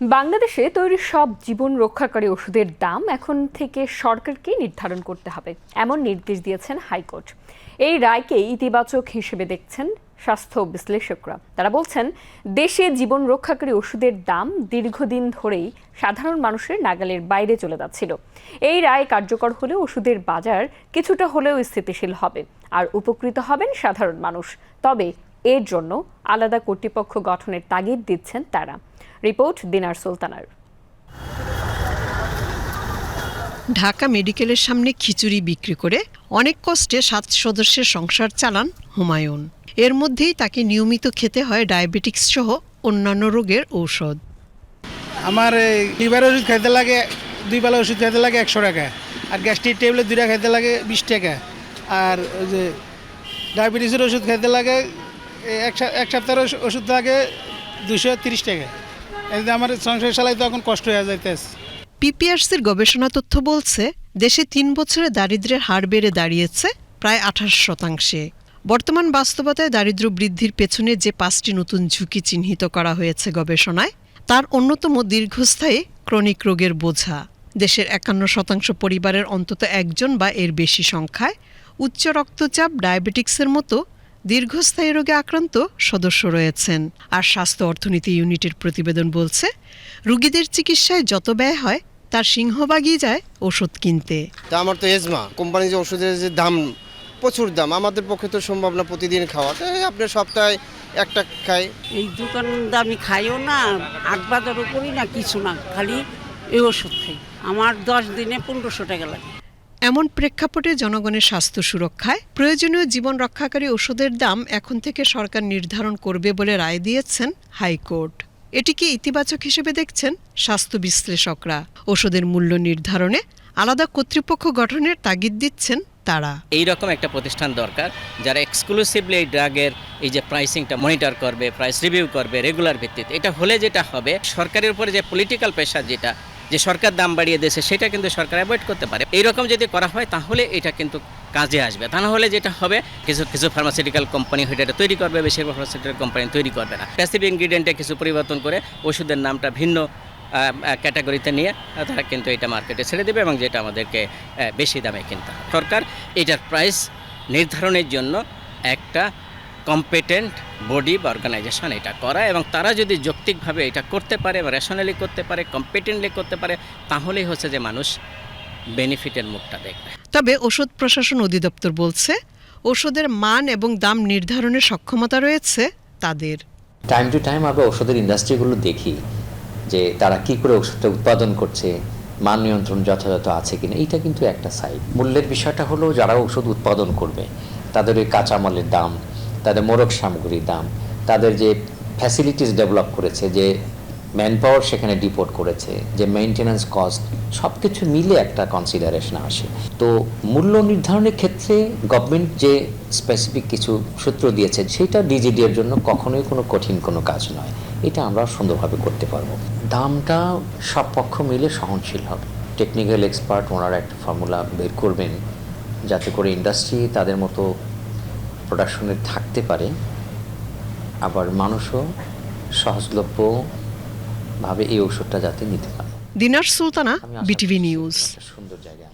বাংলাদেশে তৈরি সব জীবন রক্ষাকারী ওষুধের দাম এখন থেকে সরকারকে নির্ধারণ করতে হবে, এমন নির্দেশ দিয়েছেন হাইকোর্ট। এই রায়কে ইতিবাচক হিসেবে দেখছেন স্বাস্থ্য বিশ্লেষকরা। তারা বলছেন, দেশে জীবন রক্ষাকারী ওষুধের দাম দীর্ঘদিন ধরেই সাধারণ মানুষের নাগালের বাইরে চলে যাচ্ছিল। এই রায় কার্যকর হলে ওষুধের বাজার কিছুটা হলেও স্থিতিশীল হবে, আর উপকৃত হবেন সাধারণ মানুষ। তবে এর জন্য আলাদা কর্তৃপক্ষ গঠনের তাগিদ দিচ্ছেন তারা। রিপোর্ট দিনার সুলতানার। ঢাকা মেডিকেলের সামনে খিচুড়ি বিক্রি করে অনেক কষ্টে সাত সদস্যের সংসার চালান হুমায়ুন। এর মধ্যেই তাকে নিয়মিত খেতে হয় ডায়াবেটিক্স সহ অন্যান্য রোগের ঔষধ। আমার লিভার ওষুধ খাইতে লাগে দুই বেলা ওষুধ খাইতে লাগে একশো টাকা। আর গ্যাস্ট্রিক ট্যাবলেট দুইটা খাইতে লাগে বিশ টাকা। আর ওই যে ডায়াবেটিসের ওষুধ খাইতে লাগে এক সপ্তাহের ওষ- ওষুধ লাগে দুশো তিরিশ টাকা। আমার সংসার চালাইতে এখন কষ্ট হয়ে যাইতেছে। পিপিআরসির গবেষণা তথ্য বলছে, দেশে তিন বছরে দারিদ্র্যের হার বেড়ে দাঁড়িয়েছে প্রায় আঠাশ শতাংশে। বর্তমান বাস্তবতায় দারিদ্র্য বৃদ্ধির পেছনে যে পাঁচটি নতুন ঝুঁকি চিহ্নিত করা হয়েছে গবেষণায়, তার অন্যতম দীর্ঘস্থায়ী ক্রনিক রোগের বোঝা। দেশের একান্ন শতাংশ পরিবারের অন্তত একজন বা এর বেশি সংখ্যায় উচ্চ রক্তচাপ, ডায়াবেটিক্সের মতো দীর্ঘস্থায়ী রোগে আক্রান্ত সদস্য রয়েছেন। আর স্বাস্থ্য অর্থনীতি ইউনিটের প্রতিবেদন বলছে রুগীদের চিকিৎসায় যত ব্যয় হয় তার সিংহভাগই যায় ওষুধ কিনতে। তা আমার তো এজমা। কোম্পানি যে ওষুধের যে দাম প্রচুর দাম। আমাদের পক্ষে তো সম্ভব না প্রতিদিন খাওয়া। তো আপনার সপ্তাহে একটা খাই। এই দোকান আমি খাইও না আগবাজারও করি না কিছু না। খালি এই ওষুধ খাই। আমার দশ দিনে পনেরোশো টাকা লাগে। এমন প্রেক্ষাপটে জনগণের স্বাস্থ্য সুরক্ষায় প্রয়োজনীয় জীবন রক্ষাকারী ওষুধের দাম এখন থেকে সরকার নির্ধারণ করবে বলে রায় দিয়েছেন হাইকোর্ট। এটিকে ইতিবাচক হিসেবে দেখছেন স্বাস্থ্য বিশ্লেষকরা? ওষুধের মূল্য নির্ধারণে আলাদা কর্তৃপক্ষ গঠনের তাগিদ দিচ্ছেন তারা। এই রকম একটা প্রতিষ্ঠান দরকার যারা এক্সক্লুসিভলি এই ড্রাগের এই যে প্রাইসিংটা মনিটর করবে প্রাইস রিভিউ করবে রেগুলার ভিত্তিতে। এটা হলে যেটা হবে, সরকারের উপরে যে পলিটিক্যাল প্রেশার যেটা যে সরকার দাম বাড়িয়ে দিয়েছে, সেটা কিন্তু সরকার অ্যাভয়েড করতে পারে। এইরকম যদি করা হয়, তাহলে এটা কিন্তু কাজে আসবে। তা না হলে যেটা হবে, কিছু কিছু ফার্মাসিউটিক্যাল কোম্পানি হয়তো এটা তৈরি করবে, বেশিরভাগ ফার্মাসিউটিক্যাল কোম্পানি তৈরি করবে না। প্যাসিভ ইনগ্রিডিয়েন্টে কিছু পরিবর্তন করে ওষুধের নামটা ভিন্ন ক্যাটাগরিতে নিয়ে তারা কিন্তু এটা মার্কেটে ছেড়ে দেবে এবং যেটা আমাদেরকে বেশি দামে কিনতে সরকার এটার প্রাইস নির্ধারণের জন্য একটা কম্পিটেন্ট বডি বা অর্গানাইজেশন এটা করা এবং তারা যদি যৌক্তিকভাবে এটা করতে পারে বা রেশনালি করতে পারে কম্পিটেন্টলি করতে পারে তাহলেই হচ্ছে যে মানুষ বেনিফিটের মুখটা দেখবে। তবে ওষুধ প্রশাসন অধিদপ্তর বলছে ওষুধের মান এবং দাম নির্ধারণের সক্ষমতা রয়েছে তাদের। টাইম টু টাইম আমরা ওষুধের ইন্ডাস্ট্রিগুলো দেখি যে তারা কি করে ওষুধটা উৎপাদন করছে মান নিয়ন্ত্রণ যথাযথ আছে কিনা এইটা কিন্তু একটা সাইড মূল্যের বিষয়টা হলো যারা ওষুধ উৎপাদন করবে তাদের ওই কাঁচামালের দাম তাদের মোরক সামগ্রীর দাম, তাদের যে ফ্যাসিলিটিস ডেভেলপ করেছে, যে ম্যান পাওয়ার সেখানে ডিপোর্ট করেছে, যে মেনটেন্যান্স কস্ট সব কিছু মিলে একটা কনসিডারেশন আসে। তো মূল্য নির্ধারণের ক্ষেত্রে গভর্নমেন্ট যে স্পেসিফিক কিছু সূত্র দিয়েছে, সেটা ডিজিডি এর জন্য কখনোই কোনো কঠিন কোনো কাজ নয়। এটা আমরা সুন্দরভাবে করতে পারব। দামটা সব পক্ষ মিলে সহনশীল হবে। টেকনিক্যাল এক্সপার্ট ওনারা একটা ফর্মুলা বের করবেন, যাতে করে ইন্ডাস্ট্রি তাদের মতো প্রোডাকশনে থাকতে পারে আবার মানুষও সহজলভ্যভাবে এই ঔষধটা যাতে নিতে পারে। Dinar Sultana BTV news. সুন্দর আমরা